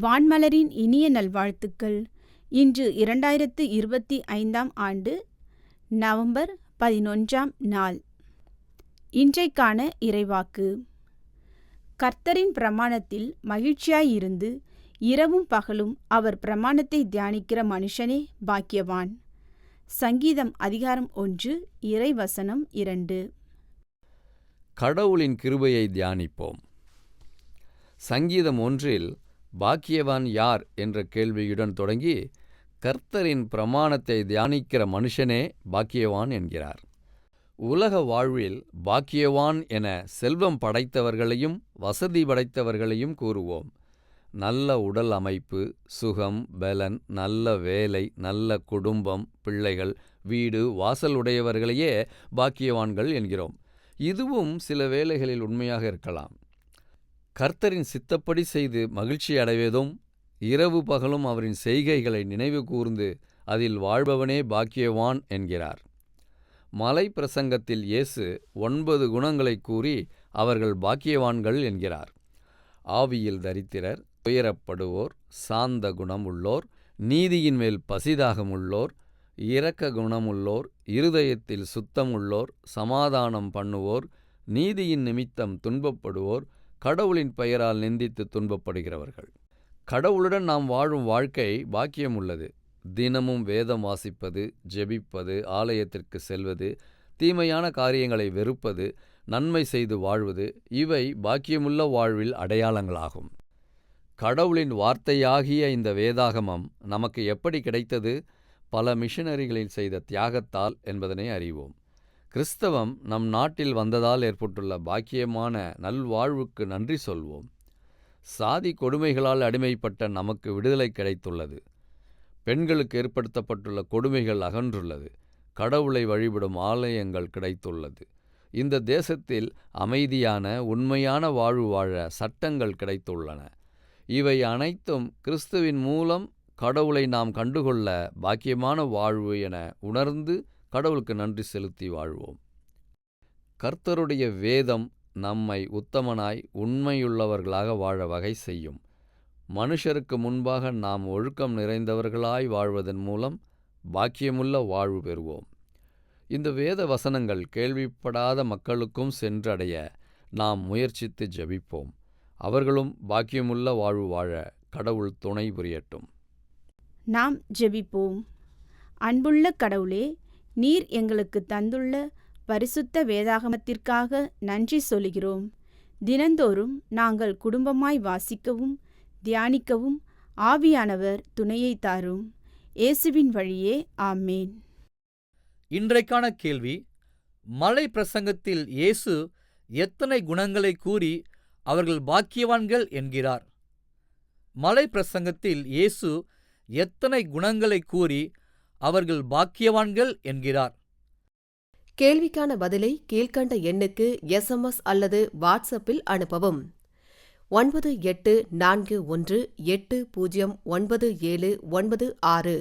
வான்மலரின் இனிய நல்வாழ்த்துக்கள். இன்று இரண்டாயிரத்து இருபத்தி ஐந்தாம் ஆண்டு நவம்பர் பதினொன்றாம் நாள். இன்றைக்கான இறைவாக்கு. கர்த்தரின் பிரமாணத்தில் மகிழ்ச்சியாயிருந்து இரவும் பகலும் அவர் பிரமாணத்தை தியானிக்கிற மனுஷனே பாக்கியவான். சங்கீதம் அதிகாரம் ஒன்று இறைவசனம் இரண்டு. கடவுளின் கிருபையை தியானிப்போம். சங்கீதம் ஒன்றில் பாக்கியவான் யார் என்ற கேள்வியுடன் தொடங்கி கர்த்தரின் பிரமாணத்தை தியானிக்கிற மனுஷனே பாக்கியவான் என்கிறார். உலக வாழ்வில் பாக்கியவான் என செல்வம் படைத்தவர்களையும் வசதி படைத்தவர்களையும் கூறுவோம். நல்ல உடல் அமைப்பு சுகம் பலன் நல்ல வேலை நல்ல குடும்பம் பிள்ளைகள் வீடு வாசல் உடையவர்களையே பாக்கியவான்கள் என்கிறோம். இதுவும் சில வேளைகளில் உண்மையாக இருக்கலாம். கர்த்தரின் சித்தப்படி செய்து மகிழ்ச்சி அடைவதும் இரவு பகலும் அவரின் செய்கைகளை நினைவு கூர்ந்து அதில் வாழ்பவனே பாக்கியவான் என்கிறார். மலை பிரசங்கத்தில் இயேசு ஒன்பது குணங்களை கூறி அவர்கள் பாக்கியவான்கள் என்கிறார். ஆவியில் தரித்திரர் துயரப்படுவோர் சாந்த குணம் உள்ளோர் நீதியின் மேல் பசிதாகம் உள்ளோர் இரக்க குணமுள்ளோர் இருதயத்தில் சுத்தமுள்ளோர் சமாதானம் பண்ணுவோர் நீதியின் நிமித்தம் துன்பப்படுவோர் கடவுளின் பெயரால் நிந்தித்து துன்பப்படுகிறவர்கள். கடவுளுடன் நாம் வாழும் வாழ்க்கை பாக்கியம் உள்ளது தினமும் வேதம் வாசிப்பது ஜெபிப்பது ஆலயத்திற்கு செல்வது தீமையான காரியங்களை வெறுப்பது நன்மை செய்து வாழ்வது இவை பாக்கியமுள்ள வாழ்வில் அடையாளங்களாகும். கடவுளின் வார்த்தையாகிய இந்த வேதாகமம் நமக்கு எப்படி கிடைத்தது? பல மிஷனரிகளில் செய்த தியாகத்தால் என்பதனை அறிவோம். கிறிஸ்தவம் நம் நாட்டில் வந்ததால் ஏற்பட்டுள்ள பாக்கியமான நல்வாழ்வுக்கு நன்றி சொல்வோம். சாதி கொடுமைகளால் அடிமைப்பட்ட நமக்கு விடுதலை கிடைத்துள்ளது. பெண்களுக்கு ஏற்படுத்தப்பட்டுள்ள கொடுமைகள் அகன்றுள்ளது. கடவுளை வழிபடும் ஆலயங்கள் கிடைத்துள்ளது. இந்த தேசத்தில் அமைதியான உண்மையான வாழ்வு வாழ சட்டங்கள் கிடைத்துள்ளன. இவை அனைத்தும் கிறிஸ்துவின் மூலம் கடவுளை நாம் கண்டுகொள்ள பாக்கியமான வாழ்வு என உணர்ந்து கடவுளுக்கு நன்றி செலுத்தி வாழ்வோம். கர்த்தருடைய வேதம் நம்மை உத்தமனாய் உண்மையுள்ளவர்களாக வாழ வகை செய்யும். மனுஷருக்கு முன்பாக நாம் ஒழுக்கம் நிறைந்தவர்களாய் வாழ்வதன் மூலம் பாக்கியமுள்ள வாழ்வு பெறுவோம். இந்த வேத வசனங்கள் கேள்விப்படாத மக்களுக்கும் சென்றடைய நாம் முயற்சித்து ஜெபிப்போம். அவர்களும் பாக்கியமுள்ள வாழ்வு வாழ கடவுள் துணை புரியட்டும். நாம் ஜெபிப்போம். அன்புள்ள கடவுளே நீர் எங்களுக்கு தந்துள்ள பரிசுத்த வேதாகமத்திற்காக நன்றி சொல்கிறோம் தினந்தோறும் நாங்கள் குடும்பமாய் வாசிக்கவும் தியானிக்கவும் ஆவியானவர் துணையை தாரும். இயேசுவின் வழியே ஆமேன். இன்றைக்கான கேள்வி மலை பிரசங்கத்தில் இயேசு எத்தனை குணங்களை கூறி அவர்கள் பாக்கியவான்கள் என்கிறார். மலை பிரசங்கத்தில் இயேசு எத்தனை குணங்களை கூறி அவர்கள் பாக்கியவான்கள் என்கிறார். கேள்விக்கான பதிலை கீழ்க்கண்ட எண்ணுக்கு எஸ்எம்எஸ் அல்லது வாட்ஸ்அப்பில் அனுப்பவும். ஒன்பது எட்டு நான்கு ஒன்று எட்டு பூஜ்ஜியம் ஒன்பது ஏழு ஒன்பது ஆறு.